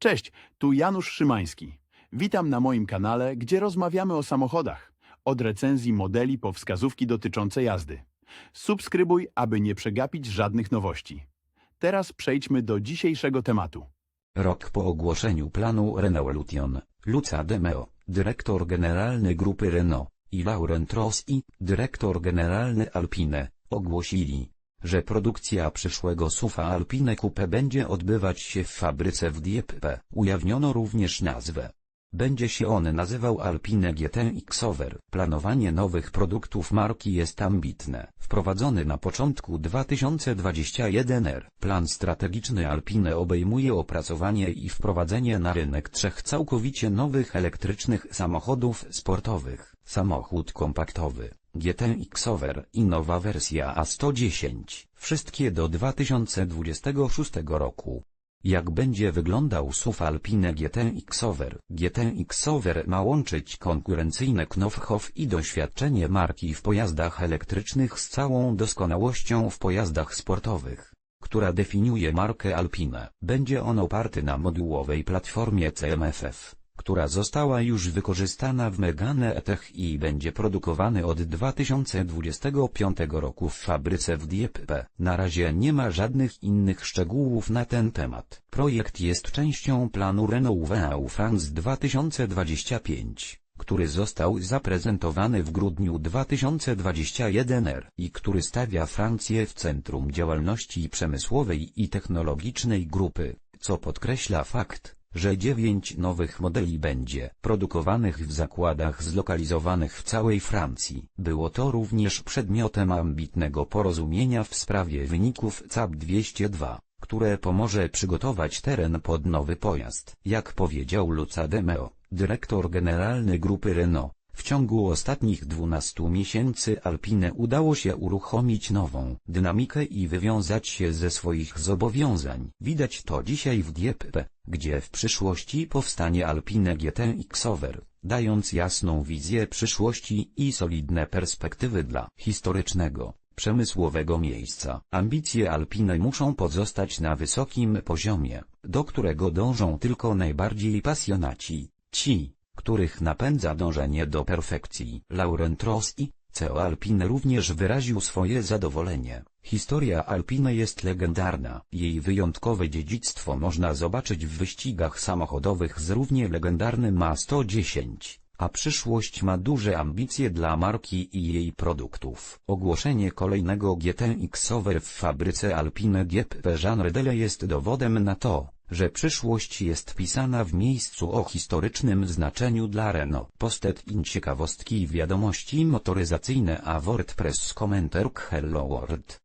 Cześć, tu Janusz Szymański. Witam na moim kanale, gdzie rozmawiamy o samochodach. Od recenzji modeli po wskazówki dotyczące jazdy. Subskrybuj, aby nie przegapić żadnych nowości. Teraz przejdźmy do dzisiejszego tematu. Rok po ogłoszeniu planu Renault Lution, Luca De Meo, dyrektor generalny grupy Renault, i Laurent Rossi, dyrektor generalny Alpine, ogłosili, że produkcja przyszłego SUV Alpine Coupe będzie odbywać się w fabryce w Dieppe. Ujawniono również nazwę. Będzie się on nazywał Alpine GT Xover. Planowanie nowych produktów marki jest ambitne. Wprowadzony na początku 2021 r. Plan strategiczny Alpine obejmuje opracowanie i wprowadzenie na rynek trzech całkowicie nowych elektrycznych samochodów sportowych. Samochód kompaktowy, GT Xover i nowa wersja A110. Wszystkie do 2026 roku. Jak będzie wyglądał SUV Alpine GT Xover? GT Xover ma łączyć konkurencyjne know-how i doświadczenie marki w pojazdach elektrycznych z całą doskonałością w pojazdach sportowych, która definiuje markę Alpine. Będzie on oparty na modułowej platformie CMFF, która została już wykorzystana w Megane E-Tech i będzie produkowany od 2025 roku w fabryce w Dieppe. Na razie nie ma żadnych innych szczegółów na ten temat. Projekt jest częścią planu Renault WEAU France 2025 który został zaprezentowany w grudniu 2021 r. i który stawia Francję w centrum działalności przemysłowej i technologicznej grupy, co podkreśla fakt, że dziewięć nowych modeli będzie produkowanych w zakładach zlokalizowanych w całej Francji. Było to również przedmiotem ambitnego porozumienia w sprawie wyników CAP 202, które pomoże przygotować teren pod nowy pojazd. Jak powiedział Luca De Meo, dyrektor generalny grupy Renault, w ciągu ostatnich 12 miesięcy Alpine udało się uruchomić nową dynamikę i wywiązać się ze swoich zobowiązań. Widać to dzisiaj w Dieppe, gdzie w przyszłości powstanie Alpine GT Xover, dając jasną wizję przyszłości i solidne perspektywy dla historycznego, przemysłowego miejsca. Ambicje Alpine muszą pozostać na wysokim poziomie, do którego dążą tylko najbardziej pasjonaci, ci, których napędza dążenie do perfekcji. Laurent Rossi, CEO Alpine również wyraził swoje zadowolenie. Historia Alpine jest legendarna. Jej wyjątkowe dziedzictwo można zobaczyć w wyścigach samochodowych z równie legendarnym A110, a przyszłość ma duże ambicje dla marki i jej produktów. Ogłoszenie kolejnego GT Xover w fabryce Alpine Dieppe Jean Redele jest dowodem na to, że przyszłość jest pisana w miejscu o historycznym znaczeniu dla Renault. Postet in ciekawostki i wiadomości motoryzacyjne a WordPress komentarz Hello World.